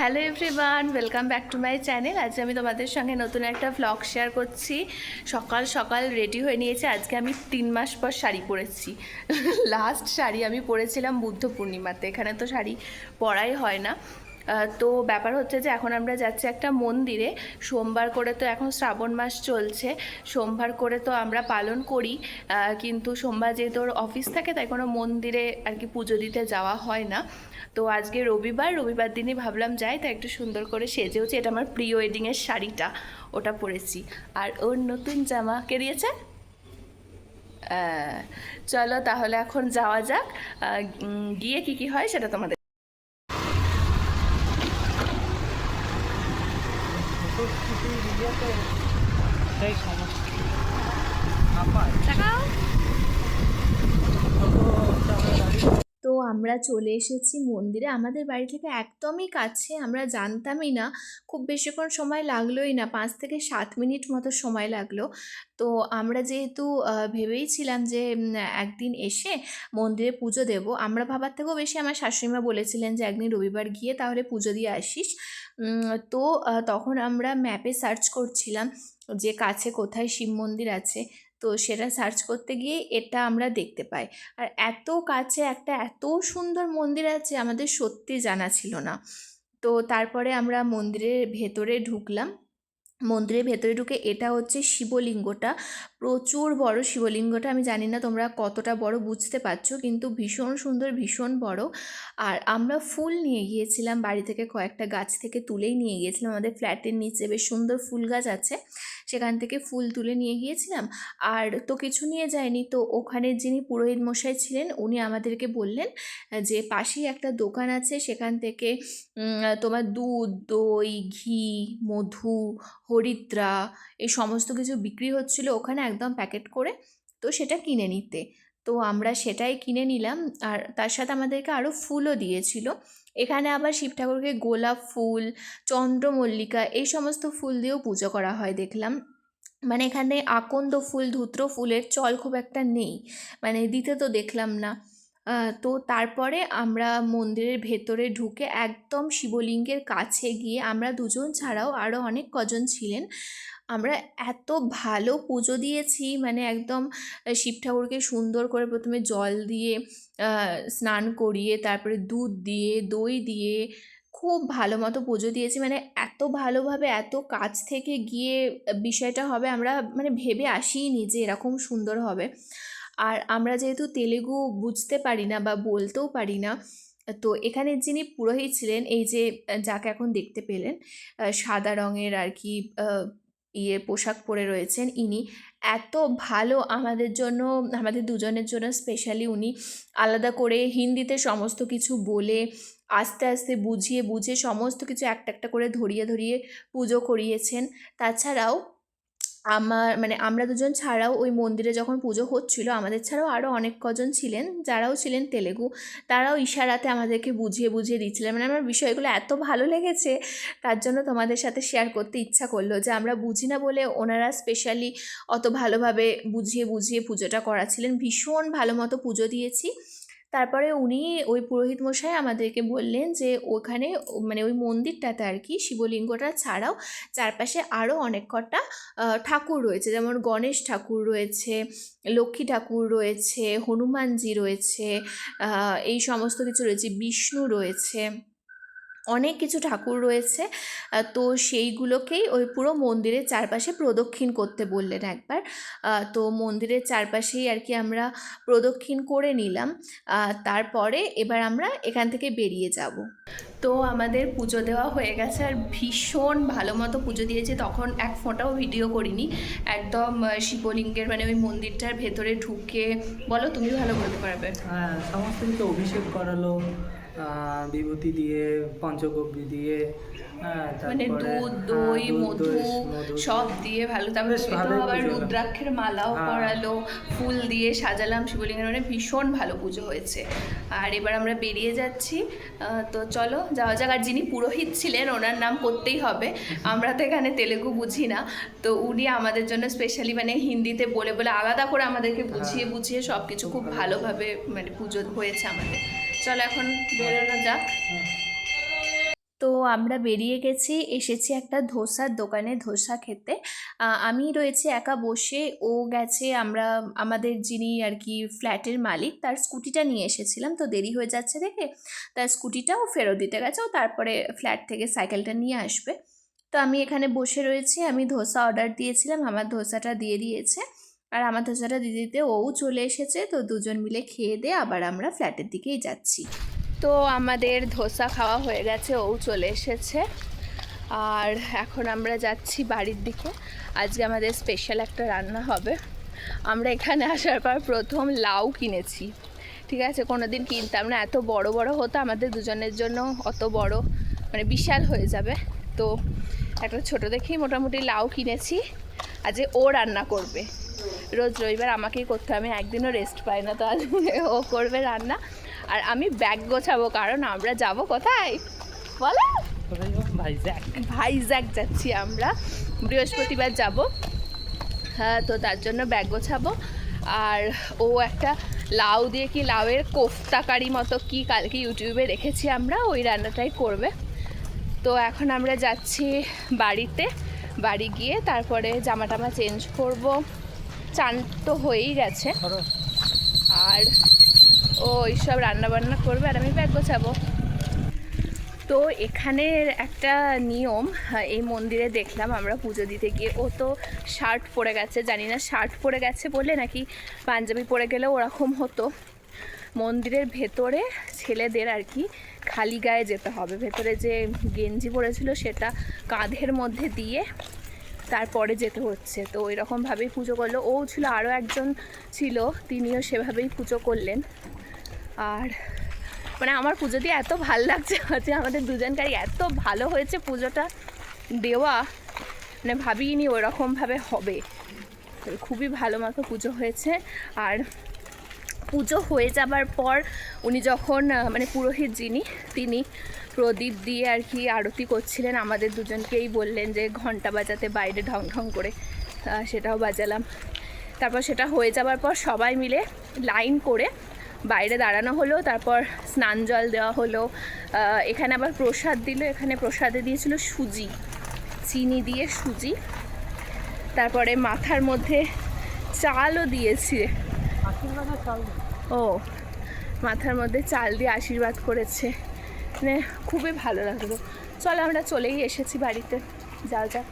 Hello everyone welcome back to my channel আজ আমি তোমাদের সঙ্গে নতুন একটা ভ্লগ শেয়ার করছি। সকাল সকাল রেডি হয়ে নিয়েছে। আজকে আমি তিন মাস পর শাড়ি পরেছি। লাস্ট শাড়ি আমি পরেছিলাম বুদ্ধ পূর্ণিমাতে। এখানে তো শাড়ি পরাই হয় না। তো ব্যাপার হচ্ছে যে এখন আমরা যাচ্ছি একটা মন্দিরে। সোমবার করে তো এখন শ্রাবণ মাস চলছে, সোমবার করে তো আমরা পালন করি কিন্তু সোমবার যেহেতু ওর অফিস থাকে, তাই কোনো মন্দিরে আর কি পুজো দিতে যাওয়া হয় না। তো আজকে রবিবার রবিবার দিনই ভাবলাম যাই, তাই একটু সুন্দর করে সেজেওছি এটা আমার প্রি ওয়েডিংয়ের শাড়িটা, ওটা পরেছি। আর ওর নতুন জামা কে দিয়েছে? চলো তাহলে এখন যাওয়া যাক। গিয়ে কি কি হয় সেটা তোমাদের Oke, 以 আমরা চলে এসেছি মন্দিরে। আমাদের বাড়ি থেকে একদমই কাছে, আমরা জানতামই না। খুব বেশিক্ষণ সময় লাগলোই না, পাঁচ থেকে সাত মিনিট মতো সময় লাগল। তো আমরা যেহেতু ভেবেইছিলাম যে একদিন এসে মন্দিরে পুজো দেব, আমরা ভাবার থেকেও বেশি আমার শাশুড়িমা বলেছিলেন যে, একদিন রবিবার গিয়ে তাহলে পুজো দিয়ে আসিস। তো তখন আমরা ম্যাপে সার্চ করছিলাম যে, কাছে কোথায় শিব মন্দির আছে। তো সেটা সার্চ করতে গিয়ে এটা আমরা দেখতে পাই। আর এত কাছে একটা এত সুন্দর মন্দির আছে আমাদের সত্যি জানা ছিল না। তো তারপরে আমরা মন্দিরের ভেতরে ঢুকলাম। মন্দিরের ভেতরে ঢুকে এটা হচ্ছে শিবলিঙ্গটা। প্রচুর বড় শিবলিঙ্গটা, আমি জানি না তোমরা কতটা বড় বুঝতে পারছ, কিন্তু ভীষণ সুন্দর, ভীষণ বড়। আর আমরা ফুল নিয়ে গিয়েছিলাম, বাড়ি থেকে কয়েকটা গাছ থেকে তুলেই নিয়ে গিয়েছিলাম। আমাদের ফ্ল্যাটের নিচে বেশ সুন্দর ফুল গাছ আছে, সেখান থেকে ফুল তুলে নিয়ে গিয়েছিলাম। আর তো কিছু নিয়ে যায়নি, তো ওখানে যিনি পুরোহিত মশাই ছিলেন, উনি আমাদেরকে বললেন যে, পাশেই একটা দোকান আছে, সেখান থেকে তোমার দুধ, দই, ঘি, মধু, হরিদ্রা, এই সমস্ত কিছু বিক্রি হচ্ছিল। ওখানে একদম প্যাকেট করে তো সেটা কিনে নিতে। তো আমরা সেটাই কিনে নিলাম। আর তার সাথে আমাদেরকে আরও ফুলও দিয়েছিল। এখানে আবার শিব ঠাকুরকে গোলাপ ফুল, চন্দ্রমল্লিকা এই সমস্ত ফুল দিয়েও পুজো করা হয় দেখলাম। মানে এখানে আকন্দ ফুল, ধুত্র ফুলের চল খুব একটা নেই। মানে দিতে তো দেখলাম না। তো তারপরে আমরা মন্দিরের ভেতরে ঢুকে একদম শিবলিঙ্গের কাছে গিয়ে আমরা দুজন ছাড়াও আরও অনেক কজন ছিলেন। আমরা এত ভালো পুজো দিয়েছি মানে একদম শিব ঠাকুরকে সুন্দর করে প্রথমে জল দিয়ে স্নান করিয়ে, তারপরে দুধ দিয়ে, দই দিয়ে খুব ভালো মতো পুজো দিয়েছি। মানে এত ভালোভাবে এত কাছ থেকে গিয়ে বিষয়টা হবে আমরা মানে ভেবে আসিনি যে এরকম সুন্দর হবে। আর আমরা যেহেতু তেলেগু বুঝতে পারি না বা বলতেও পারি না, তো এখানে যিনি পুরোহিত ছিলেন, এই যে, যাকে এখন দেখতে পেলেন সাদা রঙের আর কি ইয়ে পোশাক পরে রয়েছেন ইনি, এত ভালো আমাদের জন্য, আমাদের দুজনের জন্য স্পেশালি উনি আলাদা করে হিন্দিতে সমস্ত কিছু বলে, আস্তে আস্তে বুঝিয়ে বুঝে সমস্ত কিছু একটা একটা করে ধরিয়ে ধরিয়ে পুজো করিয়েছেন। তাছাড়াও আমার মানে আমরা দুজন ছাড়াও ওই মন্দিরে যখন পুজো হচ্ছিল, আমাদের ছাড়াও আরও অনেক কজন ছিলেন, যারাও ছিলেন তেলেগু। তারাও ইশারাতে আমাদেরকে বুঝিয়ে বুঝিয়ে দিচ্ছিলেন। মানে আমার বিষয়গুলো এত ভালো লেগেছে, তার জন্য তোমাদের সাথে শেয়ার করতে ইচ্ছা করল যে আমরা বুঝি না বলে ওনারা স্পেশালি অত ভালোভাবে বুঝিয়ে বুঝিয়ে পুজোটা করাছিলেন ভীষণ ভালো মতো পুজো দিয়েছি। তারপরে উনি ওই পুরোহিত মশাই আমাদেরকে বললেন যে ওখানে মানে ওই মন্দিরটাতে আর কি শিবলিঙ্গটা ছাড়াও চারপাশে আরও অনেক কটা ঠাকুর রয়েছে। যেমন গণেশ ঠাকুর রয়েছে, লক্ষ্মী ঠাকুর রয়েছে, হনুমানজি রয়েছে এই সমস্ত কিছু রয়েছে, বিষ্ণু রয়েছে। অনেক কিছু ঠাকুর রয়েছে। তো সেইগুলোকেই ওই পুরো মন্দিরের চারপাশে প্রদক্ষিণ করতে বললেন একবার। তো মন্দিরের চারপাশেই আর কি আমরা প্রদক্ষিণ করে নিলাম। তারপরে এবার আমরা এখান থেকে বেরিয়ে যাব। তো আমাদের পুজো দেওয়া হয়ে গেছে আর ভীষণ ভালো মতো পুজো দিয়েছে। তখন এক ফোঁটাও ভিডিও করিনি। একদম শিবলিঙ্গের মানে ওই মন্দিরটার ভেতরে ঢুকে বলো তুমি ভালো বলতে পারবে হ্যাঁ সমস্ত কিছু অভিষেক করালো। বিভূতি দিয়ে পঞ্চগব্যি দিয়ে হ্যাঁ, মানে দুধ হ্যাঁ, দই মধু সব দিয়ে ভালো। তারপরে আবার রুদ্রাক্ষের মালাও হ্যাঁ। পরালো ফুল দিয়ে সাজালাম শিবলিঙ্গের মানে ভীষণ ভালো পুজো হয়েছে। আর এবার আমরা বেরিয়ে যাচ্ছি তো চলো যাওয়া যাক। আর যিনি পুরোহিত ছিলেন ওনার নাম করতেই হবে। আমরা তো এখানে তেলেগু বুঝি না। তো উনি আমাদের জন্য স্পেশালি মানে হিন্দিতে বলে বলে আলাদা করে আমাদেরকে বুঝিয়ে। বুঝিয়ে সব কিছু খুব ভালোভাবে মানে পুজো হয়েছে আমাদের। চলো এখন বেরোনো যাক। তো আমরা বেরিয়ে গেছি, এসেছি একটা ধোসার দোকানে, ধোসা খেতে। আমি রয়েছি একা বসে, ও গেছে, আমরা, আমাদের যিনি আর কি ফ্ল্যাটের মালিক, তার স্কুটিটা নিয়ে এসেছিলাম, তো দেরি হয়ে যাচ্ছে দেখে। তার স্কুটিটাও ফেরত দিতে গেছে, ও তারপরে ফ্ল্যাট থেকে সাইকেলটা নিয়ে আসবে। তো আমি এখানে বসে রয়েছি, আমি ধোসা অর্ডার দিয়েছিলাম, আমার ধোসাটা দিয়ে দিয়েছে। আর আমার ধোসাটা দিয়ে দিতে চলে এসেছে, তো দুজন মিলে খেয়ে দিয়ে আবার আমরা ফ্ল্যাটের দিকেই যাচ্ছি। তো আমাদের ধোসা খাওয়া হয়ে গেছে, ও চলে এসেছে। আর এখন আমরা যাচ্ছি বাড়ির দিকে। আজকে আমাদের স্পেশাল একটা রান্না হবে। আমরা এখানে আসার পর প্রথম লাউ কিনেছি। ঠিক আছে কোনো দিন কিনতাম না, এত বড় বড় হতো, আমাদের দুজনের জন্য অত বড় মানে বিশাল হয়ে যাবে। তো একটা ছোট দেখেই মোটামুটি লাউ কিনেছি, আজকে ও রান্না করবে। রোজ রবিবার আমাকেই করতে হবে আমি একদিনও রেস্ট পাই না তো আজ ও করবে রান্না। আর আমি ব্যাগ গোছাবো কারণ আমরা যাব কোথায়? বলো। ভাইজ্যাক। ভাইজ্যাক যাচ্ছি আমরা। বৃহস্পতিবার যাব। হ্যাঁ তো তার জন্য ব্যাগ গোছাবো। আর ও একটা লাউ দিয়ে কি লাউয়ের কোফতাকারি মতো কি কালকে ইউটিউবে রেখেছি আমরা ওই রান্নাটাই করবে। তো এখন আমরা যাচ্ছি বাড়িতে। বাড়ি গিয়ে তারপরে জামা টামা চেঞ্জ করব। চান তো হয়েই গেছে। আর ও এইসব রান্না বান্না করবে আর আমি ব্যাগ গোছাবো। তো এখানের একটা নিয়ম এই মন্দিরে দেখলাম আমরা পুজো দিতে গিয়ে। ও তো শার্ট পরে গেছে জানি না শার্ট পরে গেছে বলে নাকি পাঞ্জাবি পরে গেলেও ওরকম হতো। মন্দিরের ভেতরে ছেলেদের আর কি খালি গায়ে যেতে হবে। ভেতরে যে গেঞ্জি পরেছিল সেটা কাঁধের মধ্যে দিয়ে তারপরে যেতে হচ্ছে। তো ওই রকমভাবেই পুজো করল। ও ছিল আরও একজন ছিল, তিনিও সেভাবেই পুজো করলেন। আর মানে আমার পুজো দিয়ে এত ভালো লাগছে যে আমাদের দুজনকারই এত ভালো হয়েছে পুজোটা দেওয়া। মানে ভাবিনি ওরকমভাবে হবে। খুবই ভালো মতো পুজো হয়েছে। আর পুজো হয়ে যাবার পর উনি যখন মানে পুরোহিত যিনি, তিনি প্রদীপ দিয়ে আর কি আরতি করছিলেন। আমাদের দুজনকেই বললেন যে ঘণ্টা বাজাতে বাইরে ঢং ঢং করে সেটাও বাজালাম। তারপর সেটা হয়ে যাবার পর সবাই মিলে লাইন করে বাইরে দাঁড়ানো হলো তারপর স্নান জল দেওয়া হলো। এখানে আবার প্রসাদ দিল এখানে প্রসাদে দিয়েছিল সুজি চিনি দিয়ে সুজি। তারপরে মাথার মধ্যে চালও দিয়েছে। ও মাথার মধ্যে চাল দিয়ে আশীর্বাদ করেছে। মানে খুবই ভালো লাগল। চলো আমরা চলেই এসেছি বাড়িতে। যাও যাক।